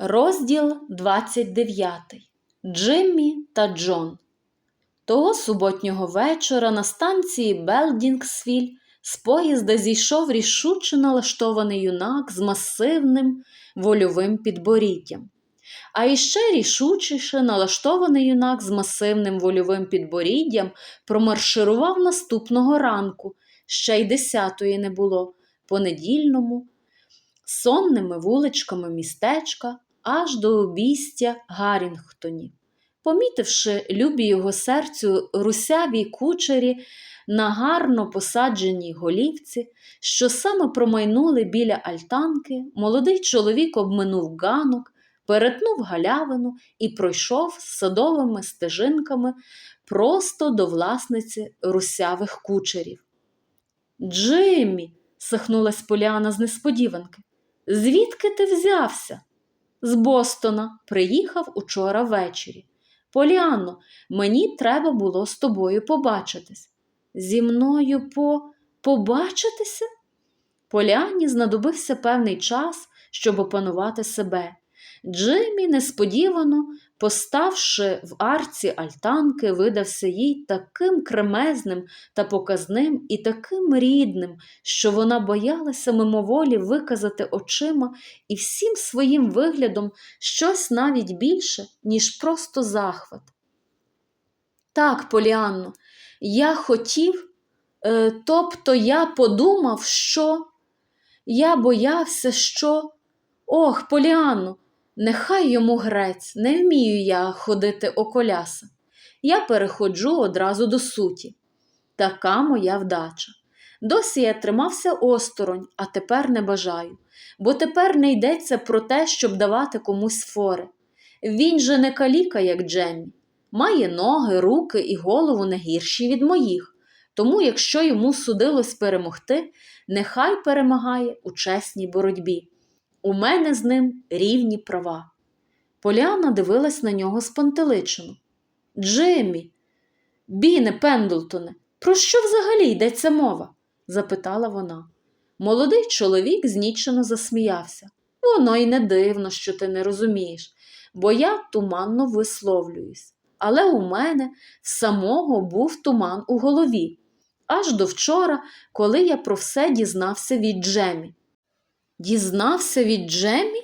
Розділ 29. Джиммі та Джон. Того суботнього вечора на станції Белдінгсвіль з поїзда зійшов рішуче налаштований юнак з масивним вольовим підборіддям. А іще рішучіше налаштований юнак з масивним вольовим підборіддям промарширував наступного ранку, ще й десятої не було, по недільному, сонними вуличками містечка аж до обійстя Гаррінгтоні. Помітивши любі його серцю русявій кучері на гарно посадженій голівці, що саме промайнули біля альтанки, молодий чоловік обминув ганок, перетнув галявину і пройшов з садовими стежинками просто до власниці русявих кучерів. Джиммі, сахнулась Поліана з несподіванки. Звідки ти взявся? З Бостона приїхав учора ввечері. Поліанно, мені треба було з тобою побачитись. Зі мною по побачитися? Поліанні знадобився певний час, щоб опанувати себе. Джиммі несподівано, поставши в арці альтанки, видався їй таким кремезним та показним і таким рідним, що вона боялася мимоволі виказати очима і всім своїм виглядом щось навіть більше, ніж просто захват. Так, Поліанно, я хотів, е, тобто я подумав, що я боявся, що. Ох, Поліанно, нехай йому грець, не вмію я ходити околяса. Я переходжу одразу до суті. Така моя вдача. Досі я тримався осторонь, а тепер не бажаю, бо тепер не йдеться про те, щоб давати комусь фори. Він же не каліка, як Джеммі, має ноги, руки і голову не гірші від моїх. Тому, якщо йому судилось перемогти, нехай перемагає у чесній боротьбі. У мене з ним рівні права. Поліана дивилась на нього спантеличено. Джиммі, Біне Пендлтоне, про що взагалі йдеться мова? запитала вона. Молодий чоловік знічено засміявся. Воно й не дивно, що ти не розумієш, бо я туманно висловлююсь. Але у мене самого був туман у голові, аж до вчора, коли я про все дізнався від Джемі. Дізнався від Джемі?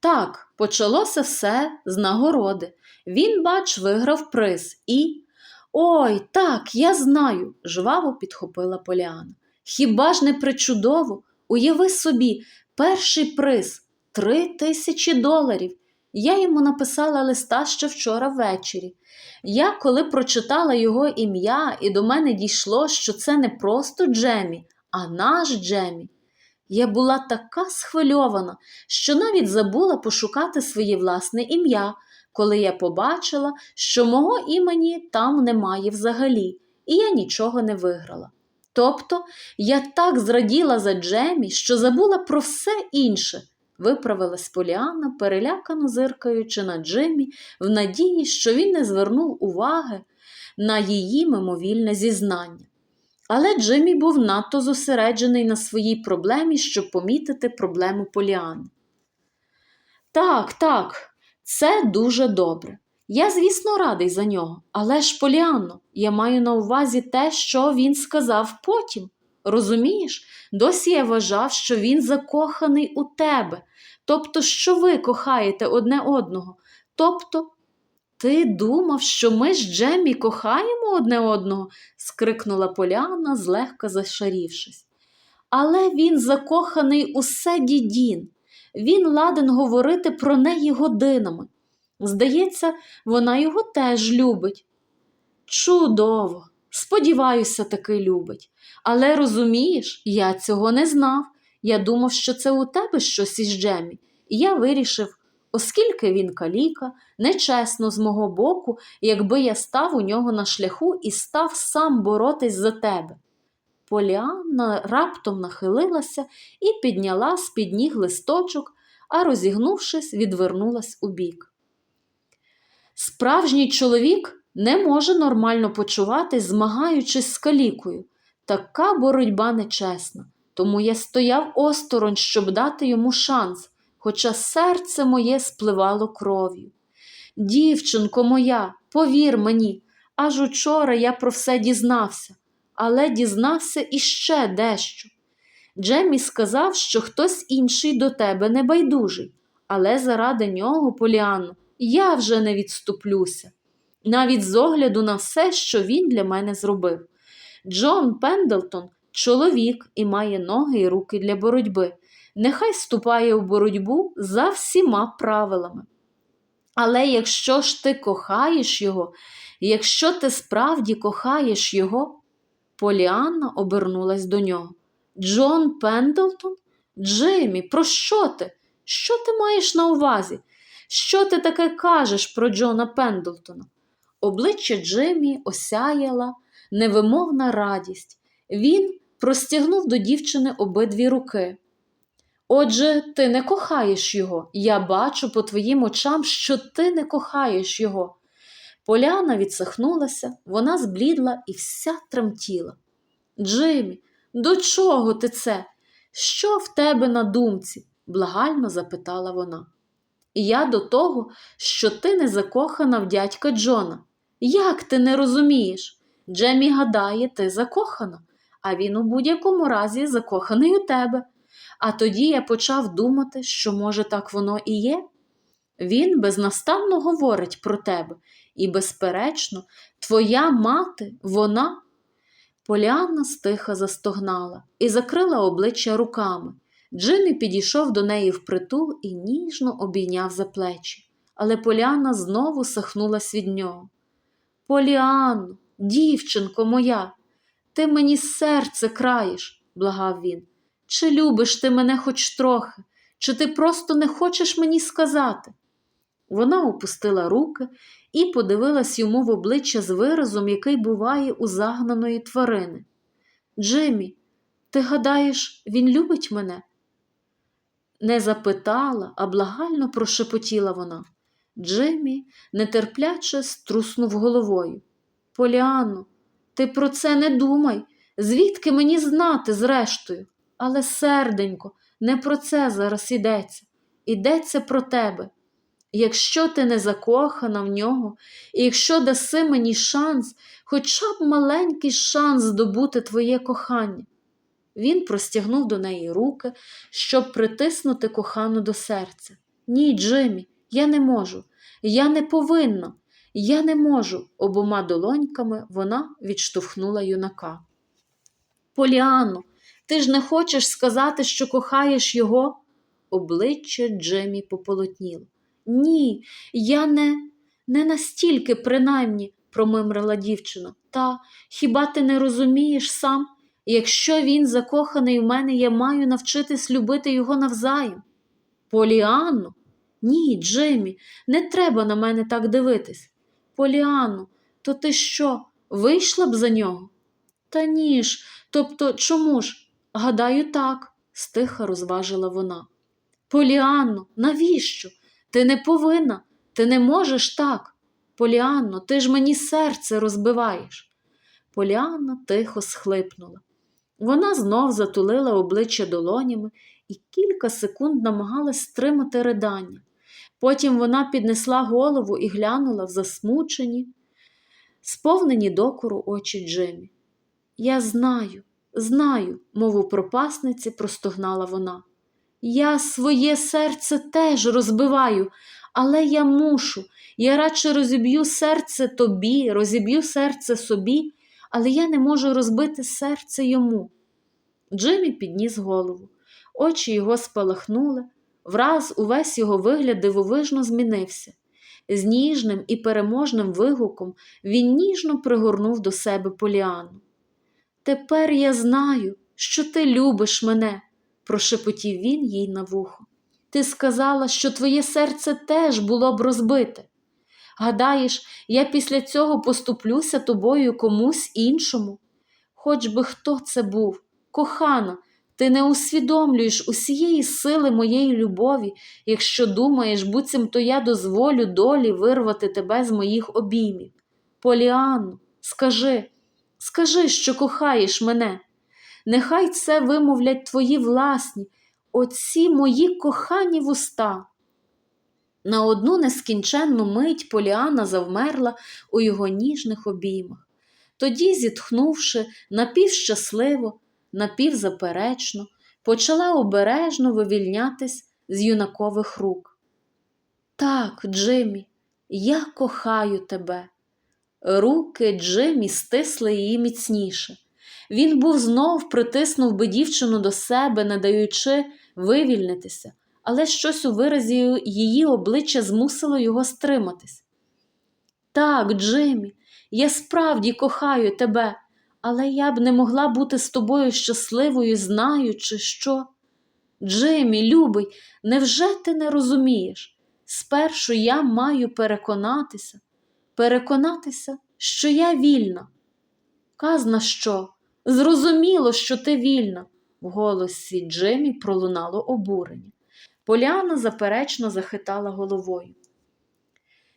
Так, почалося все з нагороди. Він, бач, виграв приз і. Ой, так, я знаю, жваво підхопила Поліана. Хіба ж не причудово? Уяви собі, перший приз три тисячі доларів. Я йому написала листа ще вчора ввечері. Я, коли прочитала його ім'я, і до мене дійшло, що це не просто Джемі, а наш Джемі. Я була така схвильована, що навіть забула пошукати своє власне ім'я, коли я побачила, що мого імені там немає взагалі, і я нічого не виграла. Тобто я так зраділа за Джемі, що забула про все інше, виправилась Поліана, перелякано зиркаючи на Джиммі, в надії, що він не звернув уваги на її мимовільне зізнання. Але Джиммі був надто зосереджений на своїй проблемі, щоб помітити проблему Поліани. Так, так, це дуже добре. Я, звісно, радий за нього, але ж, Поліанно, я маю на увазі те, що він сказав потім. Розумієш, досі я вважав, що він закоханий у тебе, тобто, що ви кохаєте одне одного. Тобто, ти думав, що ми з Джеммі кохаємо одне одного? скрикнула Поляна, злегка зашарівшись. Але він закоханий у Седі Дін. Він ладен говорити про неї годинами. Здається, вона його теж любить. Чудово! Сподіваюся, таки любить. Але розумієш, я цього не знав. Я думав, що це у тебе щось із Джемі, і я вирішив, оскільки він каліка, нечесно з мого боку, якби я став у нього на шляху і став сам боротись за тебе. Поліанна раптом нахилилася і підняла з під ніг листочок, а розігнувшись, відвернулась убік. Справжній чоловік не може нормально почуватись, змагаючись з калікою. Така боротьба нечесна, тому я стояв осторонь, щоб дати йому шанс, хоча серце моє спливало кров'ю. Дівчинко моя, повір мені, аж учора я про все дізнався, але дізнався іще дещо. Джеммі сказав, що хтось інший до тебе не байдужий, але заради нього, Поліанно, я вже не відступлюся, навіть з огляду на все, що він для мене зробив. Джон Пендлтон чоловік і має ноги і руки для боротьби. Нехай ступає в боротьбу за всіма правилами. Але якщо ж ти кохаєш його, якщо ти справді кохаєш його, Поліанна обернулась до нього. Джон Пендлтон? Джиммі, про що ти? Що ти маєш на увазі? Що ти таке кажеш про Джона Пендлтона? Обличчя Джиммі осяяла невимовна радість. Він простягнув до дівчини обидві руки. Отже, ти не кохаєш його. Я бачу по твоїм очам, що ти не кохаєш його. Поляна відсахнулася, вона зблідла і вся тремтіла. Джиммі, до чого ти це? Що в тебе на думці? благально запитала вона. Я до того, що ти не закохана в дядька Джона. Як ти не розумієш? Джемі гадає, ти закохана, а він у будь-якому разі закоханий у тебе. А тоді я почав думати, що, може, так воно і є. Він безнастанно говорить про тебе, і, безперечно, твоя мати, вона. Поліанна стиха застогнала і закрила обличчя руками. Джиммі підійшов до неї впритул і ніжно обійняв за плечі, але Поліанна знову сахнулась від нього. Поліанно, дівчинко моя, ти мені серце краєш, благав він. Чи любиш ти мене хоч трохи, чи ти просто не хочеш мені сказати? Вона опустила руки і подивилась йому в обличчя з виразом, який буває у загнаної тварини. Джиммі, ти гадаєш, він любить мене? Не запитала, а благально прошепотіла вона. Джиммі нетерпляче струснув головою. Поліанно, ти про це не думай, звідки мені знати, зрештою. Але, серденько, не про це зараз йдеться. Йдеться про тебе. Якщо ти не закохана в нього, і якщо даси мені шанс, хоча б маленький шанс здобути твоє кохання. Він простягнув до неї руки, щоб притиснути кохану до серця. Ні, Джиммі, я не можу, я не повинна, я не можу. Обома долоньками вона відштовхнула юнака. Поліано, ти ж не хочеш сказати, що кохаєш його? Обличчя Джемі пополотніло. Ні, я не, не настільки, принаймні, промимрила дівчина. Та хіба ти не розумієш сам? Якщо він закоханий в мене, я маю навчитись любити його навзаєм. Поліанно? Ні, Джиммі, не треба на мене так дивитись. Поліанно, то ти що, вийшла б за нього? Та ні ж, тобто чому ж? Гадаю, так, стиха розважила вона. Поліанно, навіщо? Ти не повинна, ти не можеш так. Поліанно, ти ж мені серце розбиваєш. Поліанна тихо схлипнула. Вона знов затулила обличчя долонями і кілька секунд намагалась стримати ридання. Потім вона піднесла голову і глянула в засмучені, сповнені докору очі Джимі. Я знаю, знаю, мову пропасниці простогнала вона. Я своє серце теж розбиваю, але я мушу, я радше розіб'ю серце тобі, розіб'ю серце собі, але я не можу розбити серце йому. Джиммі підніс голову, очі його спалахнули, враз увесь його вигляд дивовижно змінився. З ніжним і переможним вигуком він ніжно пригорнув до себе Поліану. Тепер я знаю, що ти любиш мене, прошепотів він їй на вухо. Ти сказала, що твоє серце теж було б розбите. Гадаєш, я після цього поступлюся тобою комусь іншому? Хоч би хто це був, кохана, ти не усвідомлюєш усієї сили моєї любові, якщо думаєш, буцімто я дозволю долі вирвати тебе з моїх обіймів. Поліанну, скажи, скажи, що кохаєш мене. Нехай це вимовлять твої власні, оці мої кохані вуста. На одну нескінченну мить Поліана завмерла у його ніжних обіймах. Тоді, зітхнувши напівщасливо, напівзаперечно, почала обережно вивільнятись з юнакових рук. Так, Джиммі, я кохаю тебе. Руки Джиммі стисли її міцніше. Він був знов притиснув би дівчину до себе, не даючи вивільнитися, але щось у виразі її обличчя змусило його стриматись. Так, Джиммі, я справді кохаю тебе, але я б не могла бути з тобою щасливою, знаючи, що. Джиммі, любий, невже ти не розумієш? Спершу я маю переконатися, переконатися, що я вільна. Казна що? Зрозуміло, що ти вільна. В голосі Джиммі пролунало обурення. Поляна заперечно захитала головою.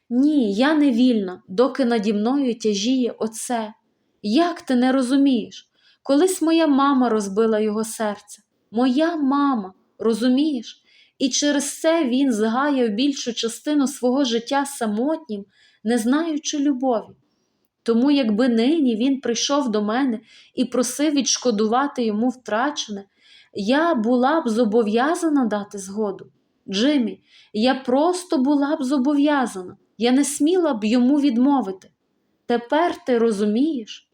Ні, я не вільна, доки наді мною тяжіє оце. Як ти не розумієш? Колись моя мама розбила його серце. Моя мама, розумієш? І через це він згаяв більшу частину свого життя самотнім, не знаючи любові. Тому, якби нині він прийшов до мене і просив відшкодувати йому втрачене, я була б зобов'язана дати згоду. Джиммі, я просто була б зобов'язана, я не сміла б йому відмовити. Тепер ти розумієш?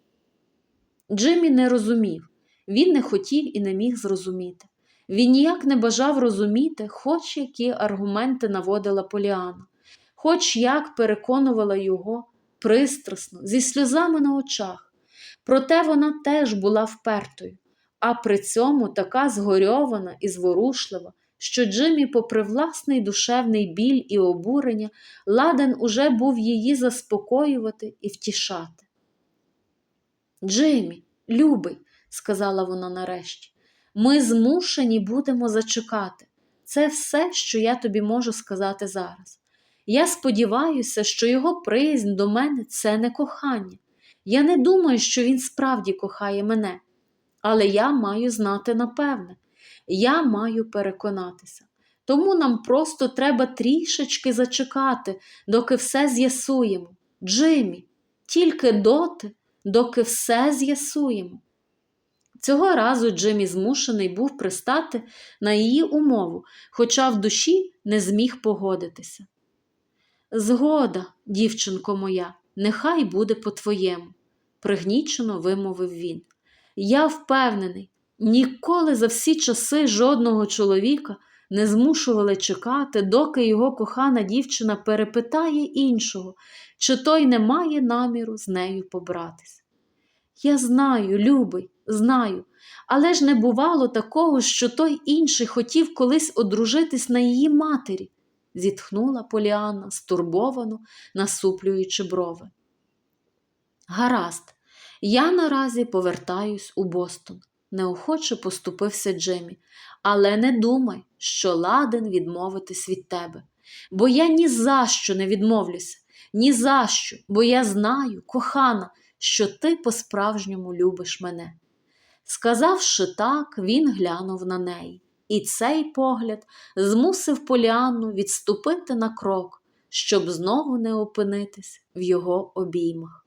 Джиммі не розумів, він не хотів і не міг зрозуміти. Він ніяк не бажав розуміти, хоч які аргументи наводила Поліана, хоч як переконувала його пристрасно, зі сльозами на очах. Проте вона теж була впертою, а при цьому така згорьована і зворушлива, що Джиммі, попри власний душевний біль і обурення, ладен уже був її заспокоювати і втішати. Джиммі, любий, сказала вона нарешті, ми змушені будемо зачекати. Це все, що я тобі можу сказати зараз. Я сподіваюся, що його приязнь до мене це не кохання. Я не думаю, що він справді кохає мене, але я маю знати напевне, я маю переконатися. Тому нам просто треба трішечки зачекати, доки все з'ясуємо. Джиммі, тільки доти, доки все з'ясуємо. Цього разу Джиммі змушений був пристати на її умову, хоча в душі не зміг погодитися. Згода, дівчинко моя, нехай буде по-твоєму, пригнічено вимовив він. Я впевнений, ніколи за всі часи жодного чоловіка не змушували чекати, доки його кохана дівчина перепитає іншого, чи той не має наміру з нею побратись. Я знаю, любий, знаю, але ж не бувало такого, що той інший хотів колись одружитись на її матері зітхнула Поліанна, стурбовано насуплюючи брови. Гаразд, я наразі повертаюсь у Бостон, неохоче поступився Джемі, але не думай, що ладен відмовитись від тебе, бо я ні за що не відмовлюся, ні за що, бо я знаю, кохана, що ти по-справжньому любиш мене. Сказавши так, він глянув на неї і цей погляд змусив Поліанну відступити на крок, щоб знову не опинитись в його обіймах.